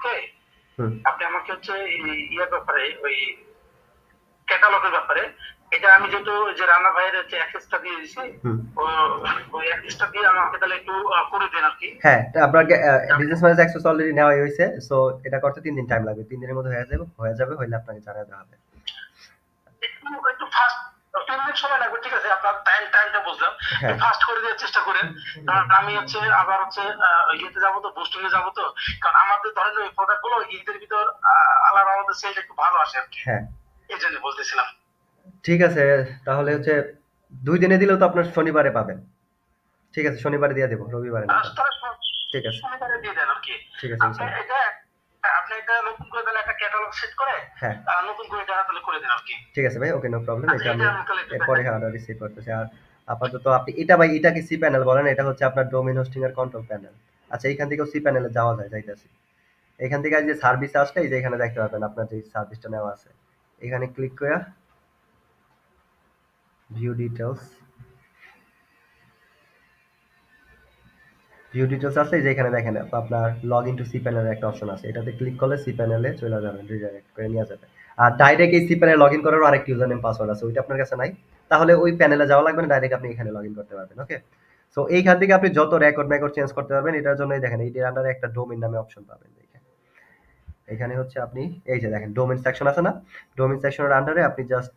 আমাকে আপনি আমাকে হচ্ছে ইয়ের ব্যাপারে ওই ক্যাটালগের ব্যাপারে এটা আমি যেহেতু যে রানা ভাইয়ের হচ্ছে অ্যাক্সেসটা দিয়ে দিছি ওই অ্যাক্সেসটা দিয়ে আমাকে তাহলে একটু করে দেন আর কি। হ্যাঁ তা আপনার বিজনেস ম্যানেজ অ্যাক্সেস অলরেডি নেওয়া হয়েছে সো এটা করতে তিন দিন টাইম লাগবে। তিন দিনের মধ্যে হয়ে যাবে হয়ে যাবে হইলে আপনাকে জানিয়ে দেওয়া হবে। একটু একটু ফাস্ট তিন মিনিট সময় লাগবে ঠিক আছে? আপনার টাইম টাইমটা বুঝলাম। হ্যাঁ। ফাস্ট করে দেওয়ার চেষ্টা করেন। কারণ আমি হচ্ছে আবার হচ্ছে ইয়েতে যাব তো বুস্টিং এ যাব তো। কারণ আমাদের ধরেন ওই প্রোডাক্টগুলো ঈদের ভিতর আহ, আমাদের সেল একটু ভালো আসে হ্যাঁ। এই জন্য বলতেছিলাম। ঠিক আছে তাহলে হচ্ছে দুই দিনে দিলেও তো আপনার শনিবারে পাবেন। ঠিক আছে শনিবারে দিয়ে দেবো রবিবারে ঠিক আছে। শনিবারে দিয়ে দেন আর কি। ঠিক আছে আপনি এটা আপনি এটা নতুন করে সেট করে হ্যাঁ। নতুন করে এটা তাহলে করে দেন আর কি ঠিক আছে ভাই ওকে নো প্রবলেম আচ্ছা, এটা আমি এরপরে হ্যাঁ অর্ডার রিসিভ করতেছি। আর আপাতত আপনি এটা ভাই এটা কি সি প্যানেল বলেন? এটা হচ্ছে আপনার ডোমেন হোস্টিং এর কন্ট্রোল প্যানেল আচ্ছা এইখান থেকেও সি প্যানেলে যাওয়া যায় যাইতেছি। এখান থেকে যে সার্ভিস আসলে এই যে এখানে দেখতে পাবেন আপনার যে সার্ভিসটা নেওয়া আছে। এখানে ক্লিক করে ভিউ ডিটেলস ভিউ ডিটেলস আছে, এই যে এখানে দেখেন আপনার লগ ইন টু সি প্যানেলের একটা অপশন আছে। এটাতে ক্লিক করলে সি প্যানেলে চলে যাবেন রিডাইরেক্ট করে নিয়ে যাবে আর ডাইরেক্ট এই সি প্যানেলে লগ ইন করারও আরেকটি ইউজার নেম পাসওয়ার্ড আছে, ওইটা আপনার কাছে নাই। তাহলে ওই প্যানেলে যাওয়া লাগবে না ডাইরেক্ট আপনি এখানে লগ ইন করতে পারবেন ওকে সো এইখান থেকে আপনি যত রেকর্ড ম্যাকর্ড চেঞ্জ করতে পারবেন, এটার জন্য দেখেন এইটার আন্ডারে একটা ডোমেন নামে অপশন পাবেন এখানে হচ্ছে আপনি, এই যে দেখেন ডোমেন সেকশন আছে না? ডোমেন সেকশনের আন্ডারে আপনি জাস্ট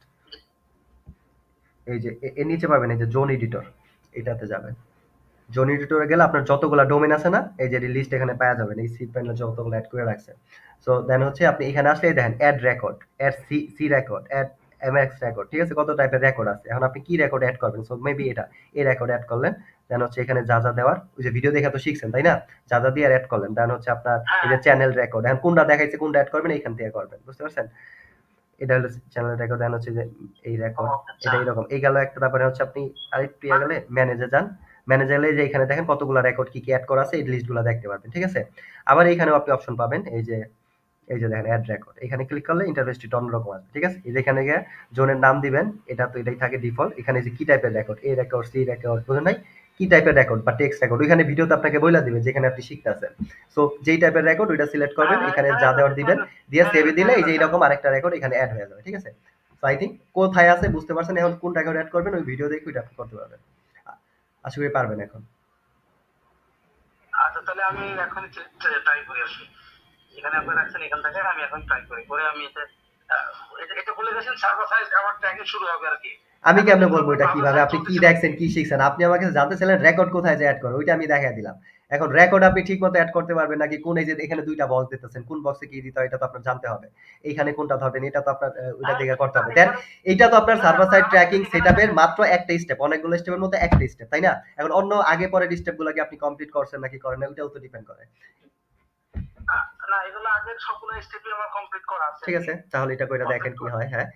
এই যে এর নিচে পাবেন, এই যে জোন এডিটর এটাতে যাবেন। জোন এডিটরে গেলে আপনার যতগুলা ডোমেন আছে না এই যে লিস্ট এখানে পাওয়া যাবেন এই সি প্যানেলে যতগুলো অ্যাড করে রাখছেন সো দেন হচ্ছে আপনি এখানে আসলে দেখেন add record add C C record add MX record ঠিক আছে? কত টাইপের রেকর্ড আছে? এখন আপনি কি রেকর্ড অ্যাড করবেন? সো মেবি এটা এই রেকর্ড অ্যাড করলেন দেন হচ্ছে এখানে যা যা দেওয়ার ওই যে ভিডিও দেখে তো শিখছেন তাই না? যা যা দিয়ে অ্যাড করলেন দেন হচ্ছে আপনার এই যে চ্যানেল রেকর্ড এখন কোনটা দেখাইছে কোনটা অ্যাড করবেন এইখান থেকে করবেন বুঝতে পারছেন? এটা হলো চ্যানেল রেকর্ড দেন হচ্ছে যে এই রেকর্ড আচ্ছা। এটা এরকম। এই গেল একটা তারপরে হচ্ছে আপনি আরেকটু ইয়ে গেলে ম্যানেজে যান। ম্যানেজে গেলে যে এখানে দেখেন কতগুলো রেকর্ড কি কি অ্যাড করা আছে এই লিস্টগুলো দেখতে পারবেন ঠিক আছে? আবার এইখানেও আপনি অপশন পাবেন এই যে এই যে দেখেন অ্যাড রেকর্ড এখানে ক্লিক করলে ইন্টারফেসটি অন্যরকম আসবে ঠিক আছে? এই যে এখানে গিয়ে জোনের নাম দিবেন এটা তো এটাই থাকে ডিফল্ট এখানে যে কি টাইপের রেকর্ড এই রেকর্ড সি রেকর্ড বুঝেন নাই? কি টাইপের রেকর্ড বা টেক্সট রেকর্ড ওইখানে ভিডিওতে আপনাকে বইলা দিবে যেখানে আপনি শিখতে শিখতেছেন। সো যেই টাইপের রেকর্ড ওইটা সিলেক্ট করবেন এখানে যা দেওয়ার দিবেন দিয়ে সেভে দিলে এই যে এরকম আরেকটা রেকর্ড এখানে অ্যাড হয়ে যাবে ঠিক আছে? সো আই থিঙ্ক কোথায় আছে বুঝতে পারছেন এখন কোন রেকর্ড অ্যাড করবেন ওই ভিডিও দেখে ওইটা আপনি করতে পারবেন। আশা করি পারবেন এখন। আচ্ছা তাহলে আমি এখন ট্রাই করি আসি এখানে আপনি রাখছেন এখান থেকে আমি এখন ট্রাই করি। করে আমি এটা এটা বলে গেছেন সার্ভার আমার ট্র্যাকিং শুরু হবে আর কি। আমি কেমনে বলব এটা কীভাবে? আপনি কি দেখছেন কি শিখছেন? আপনি আমাকে জানতে চাইলেন রেকর্ড কোথায় যে অ্যাড করে ওইটা আমি দেখাই দিলাম। এখন রেকর্ড আপনি ঠিক মতো অ্যাড করতে পারবেন নাকি? কোন এই যে এখানে দুইটা বক্স দিতেছেন কোন বক্সে কি দিতে হয় এটা তো আপনার জানতে হবে। এইখানে কোনটা ধরবেন এটা তো আপনার ওইটা দিকে করতে হবে। দেন এইটা তো আপনার সার্ভার সাইড ট্র্যাকিং সেটআপের মাত্র একটা স্টেপ অনেকগুলো স্টেপের মধ্যে একটা স্টেপ তাই না? এখন অন্য আগে পরের স্টেপগুলো কি আপনি কমপ্লিট করছেন নাকি করেন না ওইটাও তো ডিপেন্ড করে। না এগুলো আগের সবগুলো স্টেপই আমার কমপ্লিট করা আছে। ঠিক আছে তাহলে এটা কইরা দেখেন কি হয় হ্যাঁ।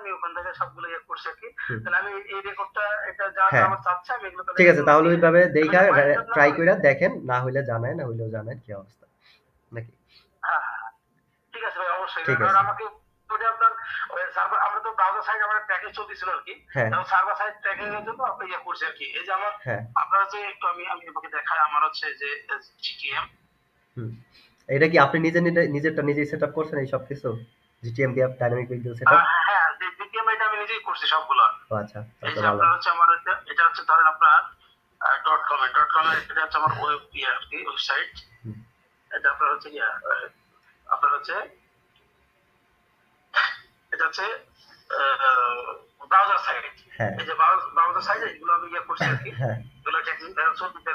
আমি ওখান থেকে সবগুলো ইয়ে করছি আর কি। তাহলে আমি এই- রেকর্ডটা এটা যা হ্যাঁ। আমার চাচ্ছে আমি এগুলো ঠিক আছে তাহলে ওইভাবে দেখা জন্য- ট্রাই কইরা দেখেন না হইলে জানায় না হইলেও জানেন কি অবস্থা নাকি? হ্যাঁ, হ্যাঁ। ঠিক আছে ভাই অবশ্যই। কারণ। আমাকে ওটা আপনার সার্ভার আমরা তো ব্রাউজার সাইড আমার ট্র্যাকিং চলতেছিল আর কি। সার্ভার সাইড ট্র্যাকিং এর জন্য আপনি ইয়ে করছি আর কি। এই যে আমার আপনার যে একটু আমি আমি আপনাকে দেখাই আমার হচ্ছে যে জিটিএম এটা কি আপনি নিজে নিজে নিজেরটা নিজেই সেট আপ করছেন এই সব কিছু জিটিএম দিয়ে ডাইনামিক ভিডিও সেট নিজেই করছি সবগুলো। আচ্ছা এই যে ভালো। আপনার হচ্ছে আমার এটা হচ্ছে ধরেন আপনার ডট কম ডট কম এটা হচ্ছে আমার ওয়েব ওয়েবসাইট এটা আপনার হচ্ছে আপনার হচ্ছে এটা হচ্ছে ব্রাউজার সাইট হ্যাঁ। এই যে ব্রাউজার সাইট এগুলো আমি ইয়ে করছি আর কি। হ্যাঁ। এগুলো আর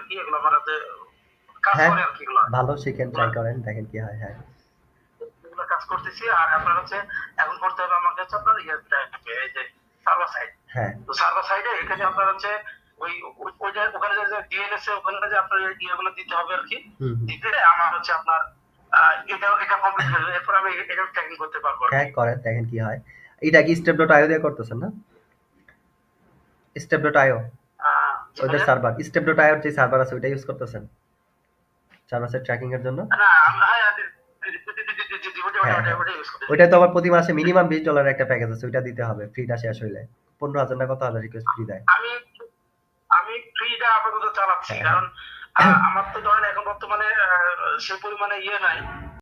কি এগুলো আমার হাতে কাজ হ্যাঁ। করে আর কি এগুলো। ভালো শিখেন ট্রাই করেন দেখেন কি হয় হ্যাঁ। এগুলো কাজ করতেছি আর আপনার হচ্ছে করতে হবে আমাকে হচ্ছে আপনার ইয়ে এই যে সার্ভার সাইড। হ্যাঁ। তো সার্ভার সাইডে এখানে আপনার হচ্ছে ওই ওখানে যে ডিএনএস ওখানে যে আপনার ইয়েগুলো দিতে হবে আর কি। দিতে আমার হচ্ছে আপনার এটা এটা কমপ্লিট হয়ে এরপর আমি এটা ট্র্যাকিং করতে পারব। হ্যাঁ করেন দেখেন কি হয়। এটা কি স্টেপ ডট আইও দিয়ে করতেছেন না? স্টেপ ডট আইও ওদের সার্ভার স্টেপ ডট আইওর যে সার্ভার আছে ওইটা ইউজ করতেছেন? সার্ভার সাইড ট্র্যাকিং এর জন্য? না ওইটা তো আবার প্রতি মাসে মিনিমাম বিশ ডলার একটা প্যাকেজ আছে ওইটা দিতে হবে ফ্রিটা শেষ হইলে। পনেরো হাজার না কত হাজার রিকোয়েস্ট ফ্রি দেয়? আমি আমি ফ্রিটা আপাতত চালাচ্ছি হ্যাঁ। কারণ আমার তো ধরেন এখন বর্তমানে সেই পরিমাণে ইয়ে নাই।